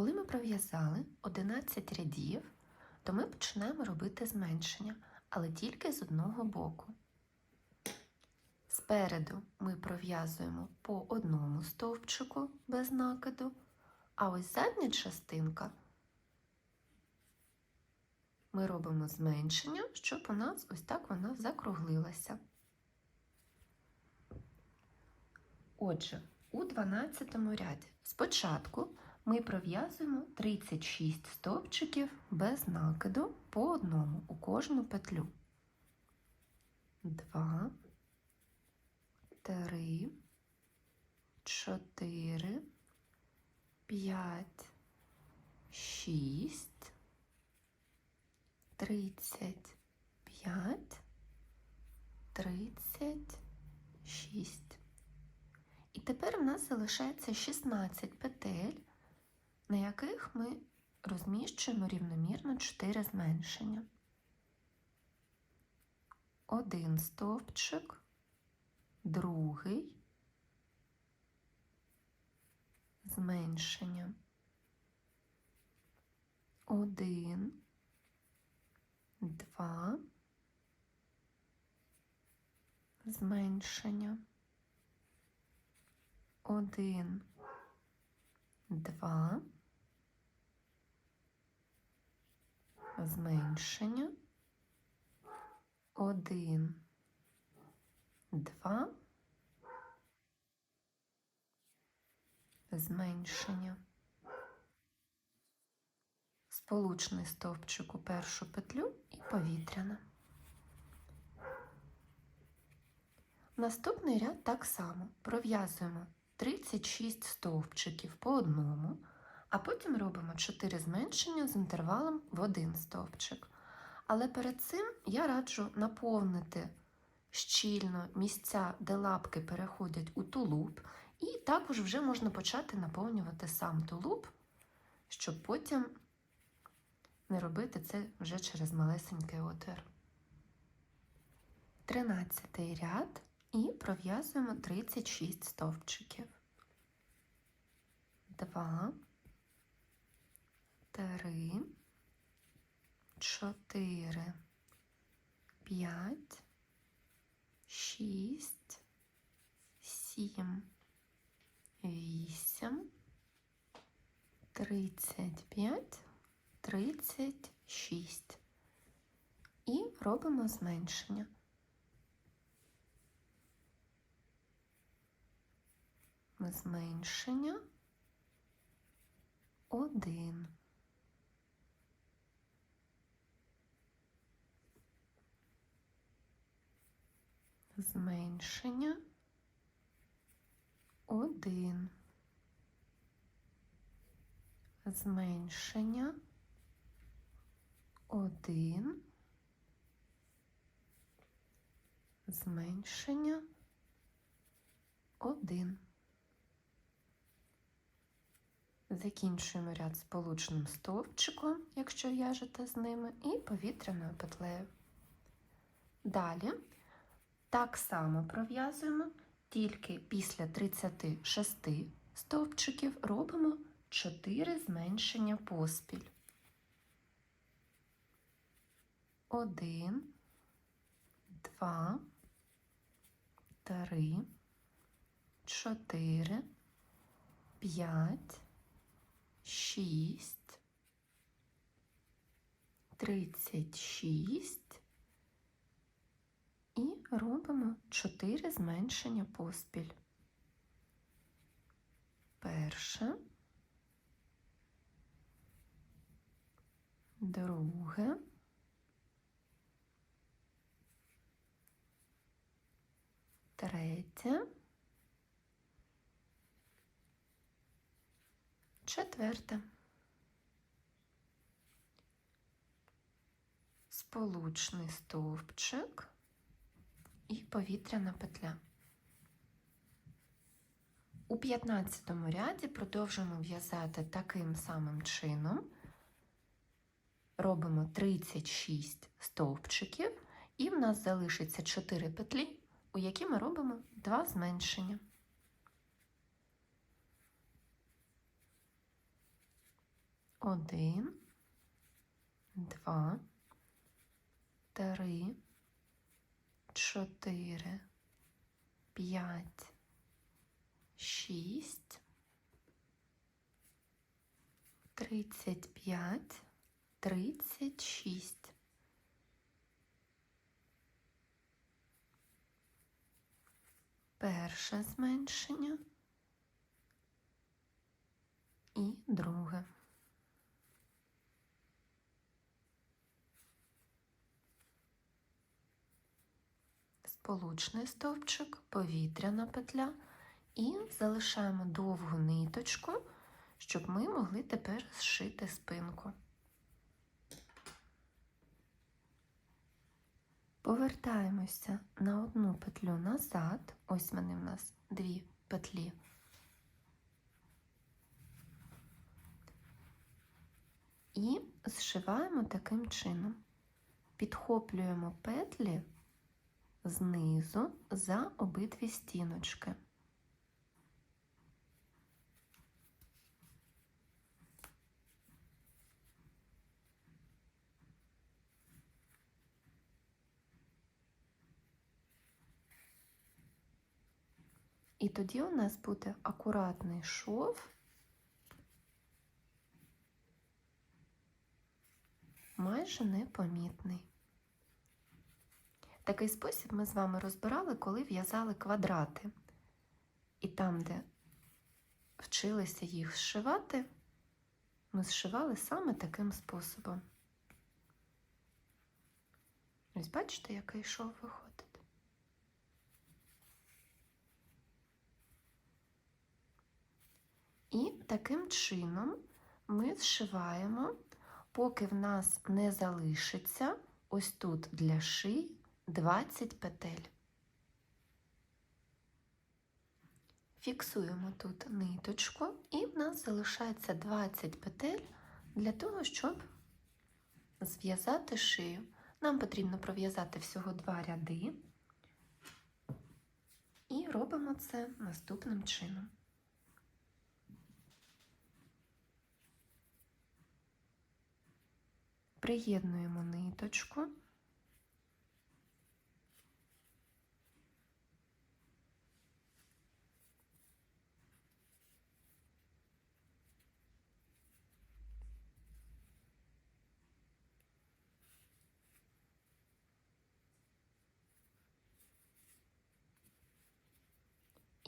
Коли ми пров'язали 11 рядів, то ми починаємо робити зменшення, але тільки з одного боку. Спереду ми пров'язуємо по одному стовпчику без накиду, а ось задня частинка ми робимо зменшення, щоб у нас ось так вона закруглилася. Отже, у 12 ряді спочатку ми пров'язуємо 36 стовпчиків без накиду по одному у кожну петлю. 2, 3, 4, 5, 6, 35, 36. І тепер в нас залишається 16 петель, на яких ми розміщуємо рівномірно 4 зменшення. Один стовпчик, другий, зменшення. Один, два, зменшення. Один, два, зменшення. Один, два, зменшення. Сполучний стовпчик у першу петлю і повітряна. Наступний ряд так само пров'язуємо 36 стовпчиків по одному, а потім робимо 4 зменшення з інтервалом в один стовпчик. Але перед цим я раджу наповнити щільно місця, де лапки переходять у тулуб, і також вже можна почати наповнювати сам тулуб, щоб потім не робити це вже через малесенький отвір. 13 ряд і пров'язуємо 36 стовпчиків. 2, 3, 4, 5, 6, 7, 8, 35, 36. І робимо зменшення. Зменшення один. Зменшення один. Зменшення один. Зменшення один. Закінчуємо ряд сполучним стовпчиком, якщо в'яжете з ними, і повітряною петлею. Далі так само пров'язуємо, тільки після 36 стовпчиків робимо 4 зменшення поспіль. 1, 2, 3, 4, 5, 6, 36 і робимо 4 зменшення поспіль. Перше, друге, третє, четверте. Сполучний стовпчик і повітряна петля. У 15 ряді продовжуємо в'язати таким самим чином. Робимо 36 стовпчиків, і в нас залишиться 4 петлі, у які ми робимо 2 зменшення. Один, два, три, чотири, п'ять, шість, тридцять п'ять, тридцять шість. Перше зменшення і друге. Сполучний стовпчик, повітряна петля і залишаємо довгу ниточку, щоб ми могли тепер зшити спинку. Повертаємося на одну петлю назад. Ось вони в нас дві петлі. І зшиваємо таким чином. Підхоплюємо петлі знизу за обидві стіночки. І тоді у нас буде акуратний шов, майже непомітний. Такий спосіб ми з вами розбирали, коли в'язали квадрати. І там, де вчилися їх зшивати, ми зшивали саме таким способом. Ось бачите, який шов виходить. І таким чином ми зшиваємо, поки в нас не залишиться ось тут для шиї 20 петель. Фіксуємо тут ниточку, і в нас залишається 20 петель для того, щоб зв'язати шию. Нам потрібно пров'язати всього два ряди, і робимо це наступним чином. Приєднуємо ниточку.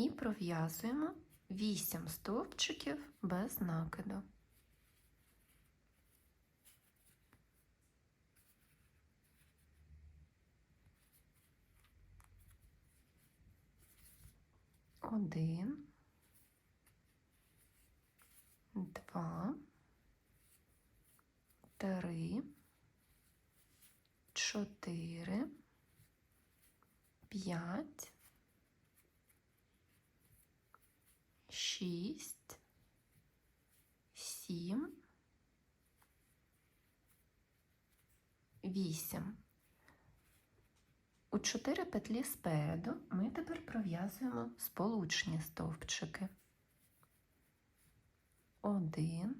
І пров'язуємо 8 стовпчиків без накиду. Один, два, три, чотири, п'ять, шість, сім, вісім. У чотири петлі спереду ми тепер пров'язуємо сполучні стовпчики. Один,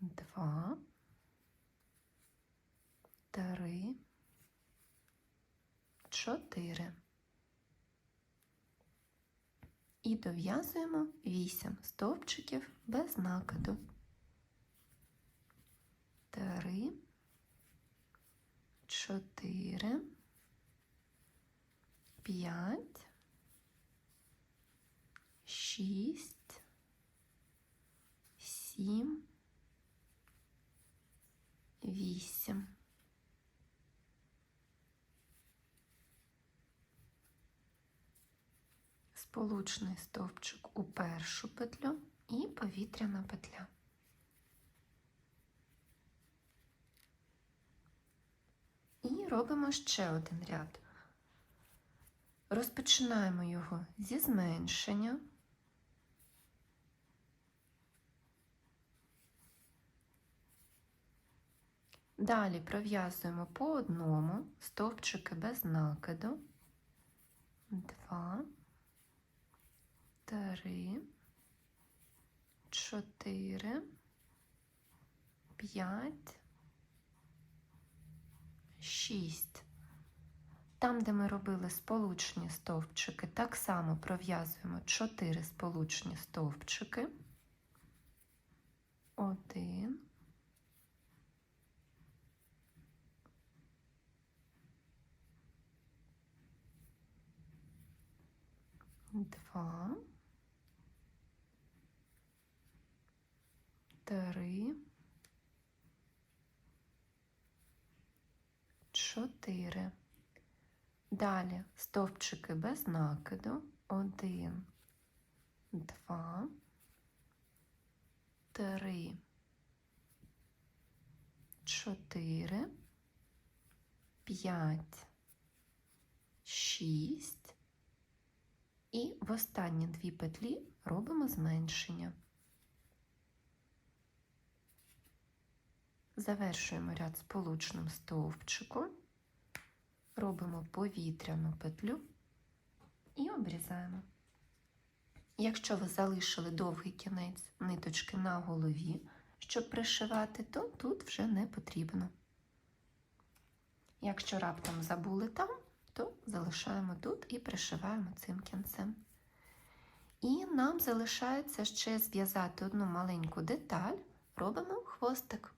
два, три, чотири. І дов'язуємо вісім стовпчиків без накиду. Три, чотири, п'ять, шість, сім, вісім. Сполучний стовпчик у першу петлю і повітряна петля. І робимо ще один ряд. Розпочинаємо його зі зменшення. Далі пров'язуємо по одному стовпчики без накиду. Два, три, чотири. п'ять, шість. Там, де ми робили сполучні стовпчики, так само пров'язуємо 4 сполучні стовпчики. Один. Два. Три. Чотири. Далі стовпчики без накиду. Один, два, три, чотири, п'ять, шість. І в останні дві петлі робимо зменшення. Завершуємо ряд сполучним стовпчиком робимо повітряну петлю і обрізаємо. Якщо ви залишили довгий кінець ниточки на голові, щоб пришивати, то тут вже не потрібно. Якщо раптом забули там, то залишаємо тут і пришиваємо цим кінцем. І нам залишається ще зв'язати одну маленьку деталь, робимо хвостик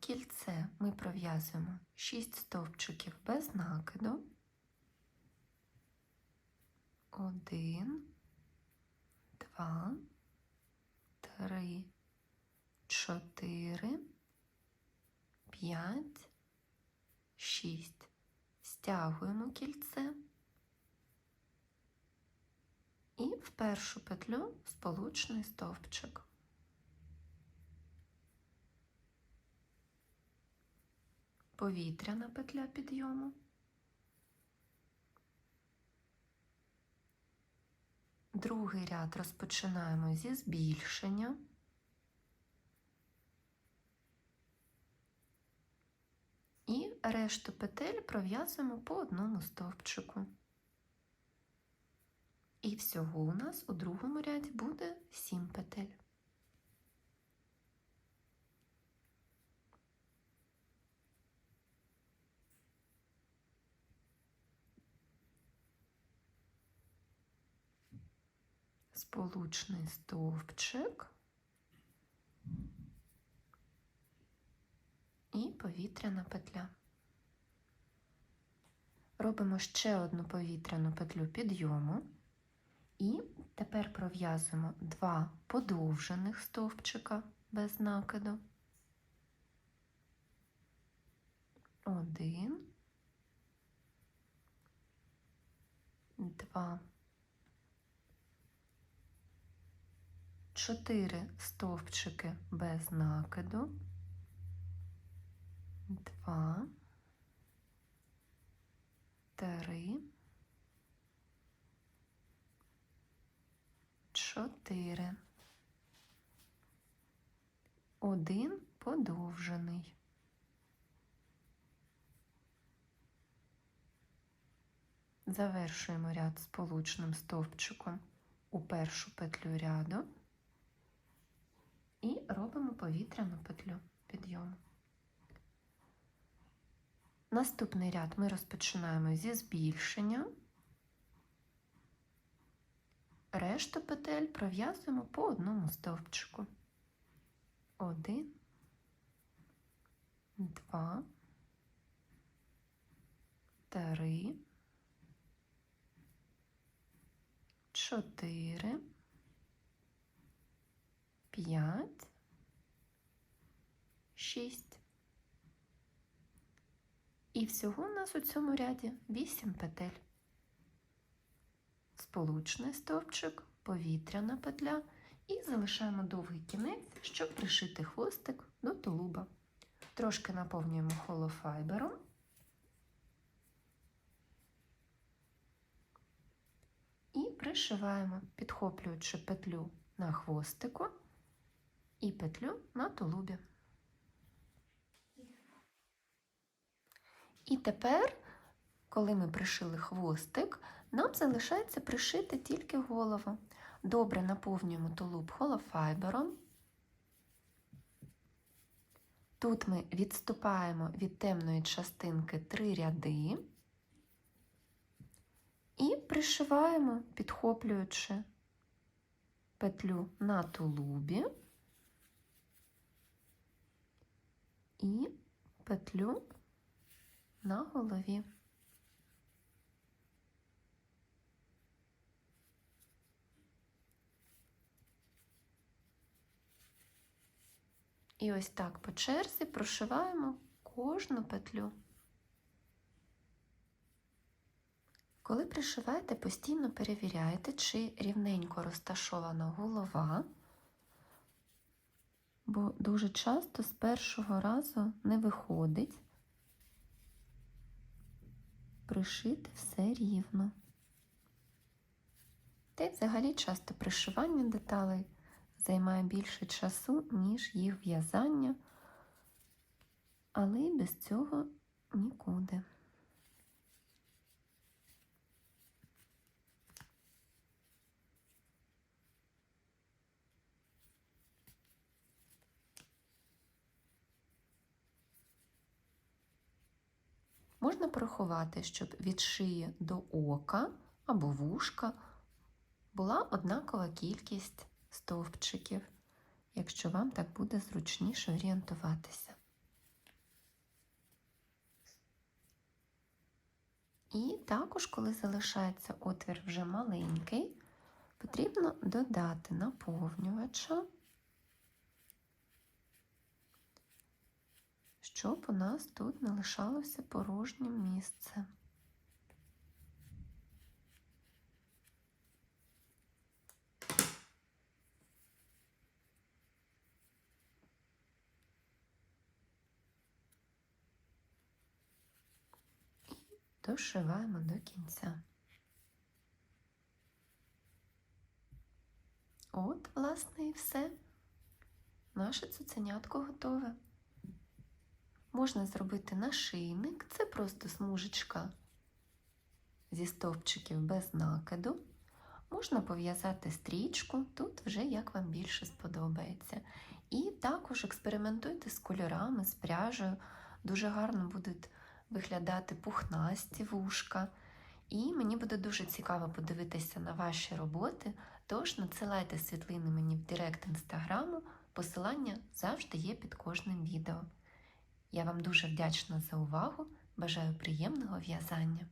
кільце ми пров'язуємо 6 стовпчиків без накиду. Один, два, три, чотири, п'ять, шість. Стягуємо кільце і в першу петлю сполучний стовпчик. Повітряна петля підйому. Другий ряд розпочинаємо зі збільшення. І решту петель пров'язуємо по одному стовпчику. І всього у нас у другому ряді буде 7 петель. Сполучний стовпчик і повітряна петля. Робимо ще одну повітряну петлю підйому і тепер пров'язуємо два подовжених стовпчика без накиду. Один, два. 4 стовпчики без накиду, 2, 3, 4, один подовжений. Завершуємо ряд сполучним стовпчиком у першу петлю ряду і робимо повітряну петлю підйому. Наступний ряд ми розпочинаємо зі збільшення. Решту петель пров'язуємо по одному стовпчику. Один, два, три, чотири. 5, 6. І всього у нас у цьому ряді 8 петель. Сполучний стовпчик, повітряна петля і залишаємо довгий кінець, щоб пришити хвостик до тулуба. Трошки наповнюємо холофайбером. І пришиваємо, підхоплюючи петлю на хвостику і петлю на тулубі. І тепер, коли ми пришили хвостик, нам залишається пришити тільки голову. Добре наповнюємо тулуб холофайбером. Тут ми відступаємо від темної частинки три ряди і пришиваємо, підхоплюючи петлю на тулубі і петлю на голові. І ось так по черзі прошиваємо кожну петлю. Коли пришиваєте, постійно перевіряйте, чи рівненько розташована голова, бо дуже часто з першого разу не виходить пришити все рівно. Та й взагалі часто пришивання деталей займає більше часу, ніж їх в'язання, але й без цього нікуди. Можна порахувати, щоб від шиї до ока або вушка була однакова кількість стовпчиків, якщо вам так буде зручніше орієнтуватися. І також, коли залишається отвір вже маленький, потрібно додати наповнювача, щоб у нас тут не лишалося порожнє місце. дошиваємо до кінця. От, власне, і все. Наше цуценятко готове. Можна зробити нашийник, це просто смужечка зі стовпчиків без накиду. Можна пов'язати стрічку, тут вже як вам більше сподобається. І також експериментуйте з кольорами, з пряжею. Дуже гарно будуть виглядати пухнасті вушка. І мені буде дуже цікаво подивитися на ваші роботи, тож надсилайте світлини мені в Директ інстаграму, посилання завжди є під кожним відео. Я вам дуже вдячна за увагу, бажаю приємного в'язання!